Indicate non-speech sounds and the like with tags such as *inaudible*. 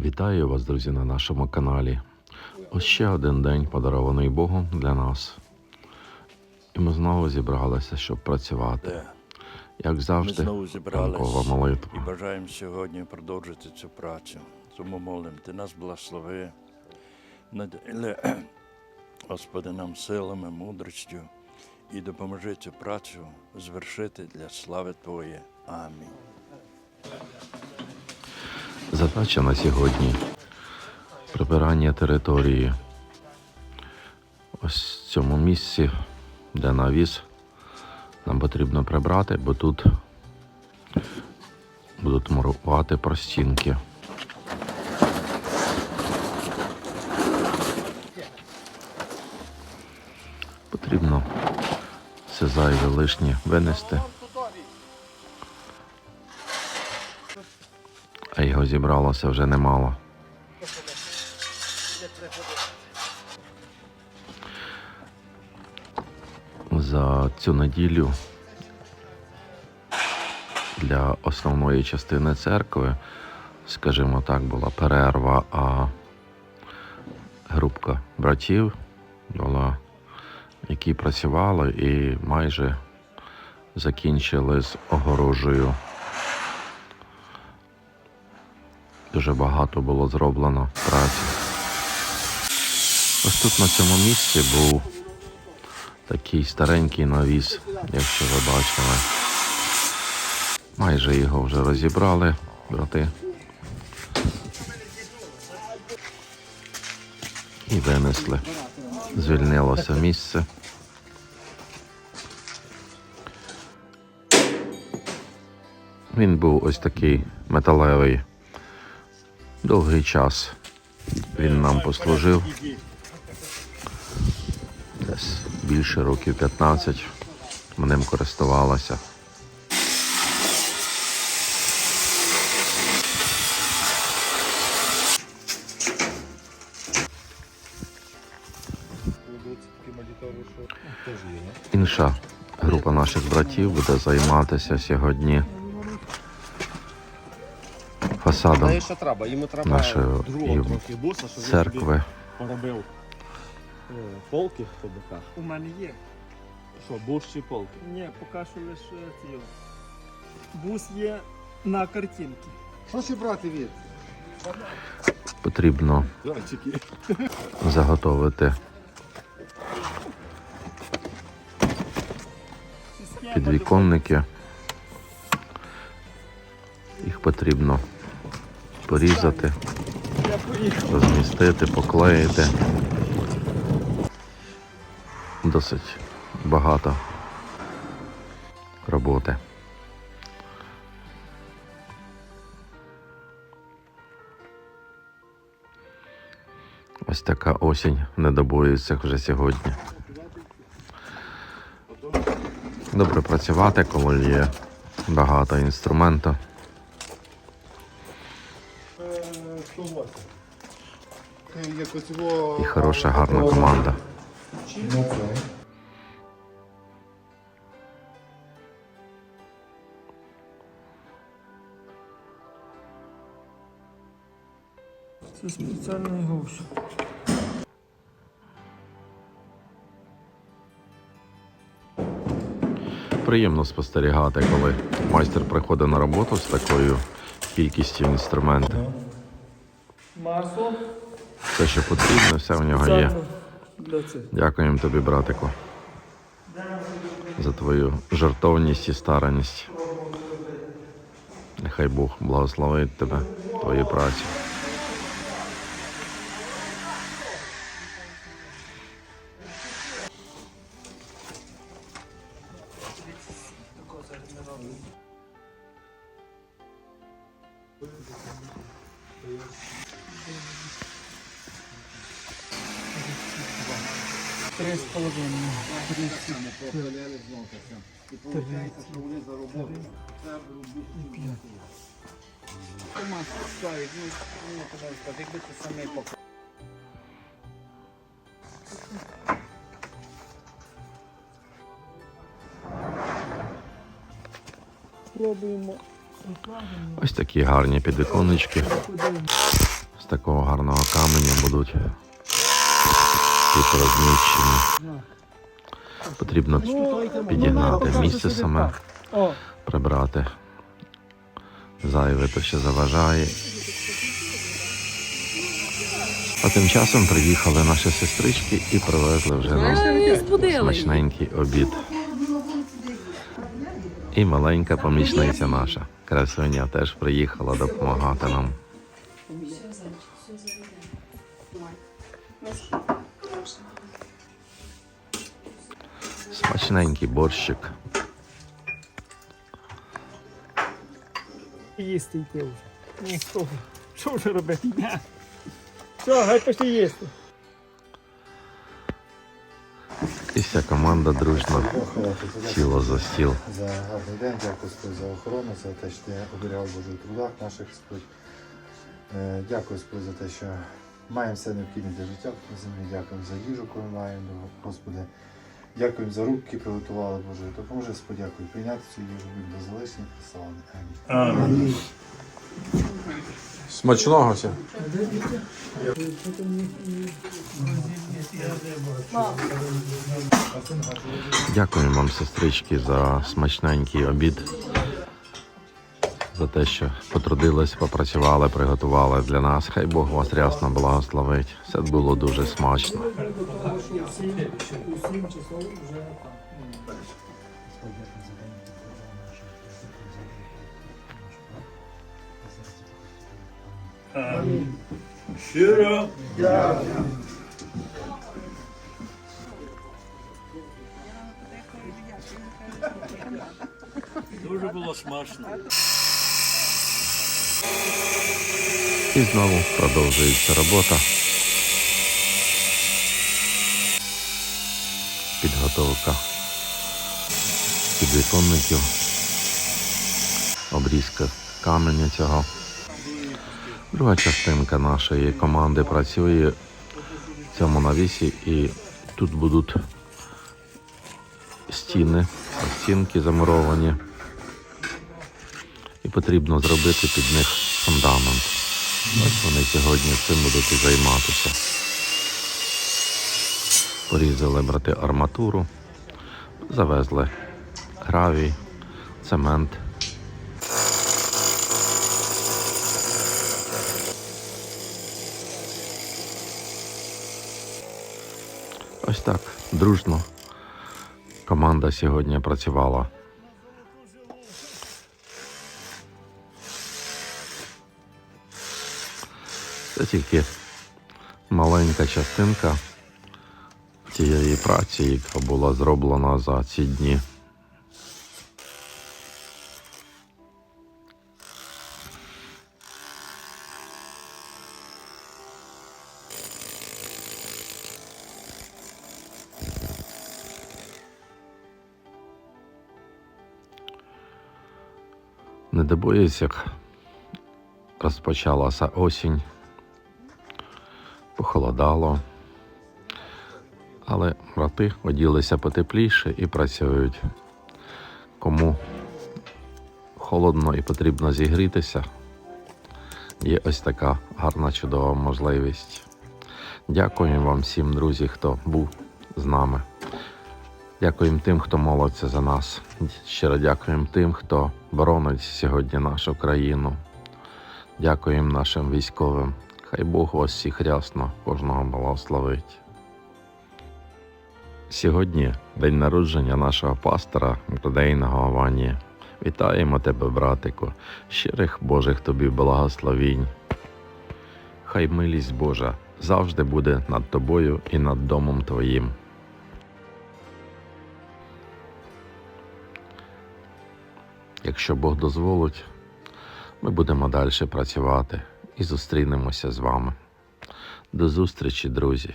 Вітаю вас, друзі, на нашому каналі. Ось ще один день подарований Богом для нас. І ми знову зібралися, щоб працювати. Як ми завжди, знову ранкова зібрались і бажаємо сьогодні продовжити цю працю. Тому молимо, ти нас благослови, наділи, *clears throat* Господи, нам силами, мудрістю і допоможи цю працю звершити для слави Твоєї. Амінь. Задача на сьогодні прибирання території. Ось в цьому місці, де навіс, нам потрібно прибрати, бо тут будуть мурувати простінки. Потрібно все зайве лишнє винести. А його зібралося вже немало. За цю неділю для основної частини церкви, скажімо так, була перерва, а групка братів була, які працювали і майже закінчили з огорожею. Дуже багато було зроблено праці. Ось тут на цьому місці був такий старенький навіс, якщо ви бачили. Майже його вже розібрали, брати. І винесли. Звільнилося місце. Він був ось такий металевий. Довгий час він нам послужив. Десь більше років 15 ми ним користувалися. Інша група наших братів буде займатися сьогодні фасадом Знаєш, що треба? Йому треба нашої і трохи буса, щоб церкви. поробив е, полки, хто би. У мене є. Що, бус чи полки? Ні, поки що лише ці. Бус є на картинці. Що ще брати від? Потрібно Зайчики. заготовити підвіконники. Їх потрібно порізати, розмістити, поклеїти. Досить багато роботи. Ось така осінь не добоюється вже сьогодні. Добре працювати, коли є багато інструменту. І хороша, гарна команда. Це спеціальний гусь. Приємно спостерігати, коли майстер приходить на роботу з такою кількістю інструментів. Масло. Все, що потрібно, все в нього є. Дякуємо тобі, братику, за твою жертовність і старанність. Нехай Бог благословить тебе, твою працю. Три з половиною. Пробуємо. Ось такі гарні підвіконечки. такого гарного каменю будуть тут розміщені. Потрібно підігнати місце саме, прибрати зайве, то що заважає. А тим часом приїхали наші сестрички і привезли вже нам смачненький обід. І маленька помічниця наша, красуня, теж приїхала допомагати нам. Смачненький борщик. їсти йти вже. Ну, що, що вже робити? Все, гай пішли їсти. І вся команда дружно сіла за стіл. За гарний день, дякую за охорону, за те, що ти оберігав Божий в трудах наших Господь. Е, Дякую Господь за те, що маємо все необхідне для життя на землі. Дякуємо за їжу, яку ми маємо, Господи. Дякуємо за руки, які приготували Боже. Допоможи з подякою прийняти цю їжу від безлишні прославлення. Амінь. Смачного все. Дякую вам, сестрички, за смачненький обід. За те, що потрудились, попрацювали, приготували для нас. Хай Бог вас рясно благословить. Все було дуже смачно. Щиро. Дуже було смачно. І знову продовжується робота. Підготовка підвіконників, обрізка каменя цього. Друга частинка нашої команди працює в цьому навісі і тут будуть стіни, стінки замуровані. І потрібно зробити під них фундамент. Ось вони сьогодні цим будуть займатися. Порізали брати арматуру, завезли гравій, цемент. Ось так, дружно. Команда сьогодні працювала. Це тільки маленька частинка тієї праці, яка була зроблена за ці дні. Не дивуюсь, як розпочалася осінь, похолодало, але брати оділися потепліше і працюють. Кому холодно і потрібно зігрітися, є ось така гарна чудова можливість. Дякую вам всім, друзі, хто був з нами. Дякуємо тим, хто молиться за нас. Щиро дякуємо тим, хто боронить сьогодні нашу країну. Дякуємо нашим військовим. Хай Бог вас всіх рясно, кожного благословить. Сьогодні день народження нашого пастора Радейного Вані. Вітаємо тебе, братику, щирих Божих тобі благословінь. Хай милість Божа завжди буде над тобою і над домом твоїм. Якщо Бог дозволить, ми будемо далі працювати і зустрінемося з вами. До зустрічі, друзі!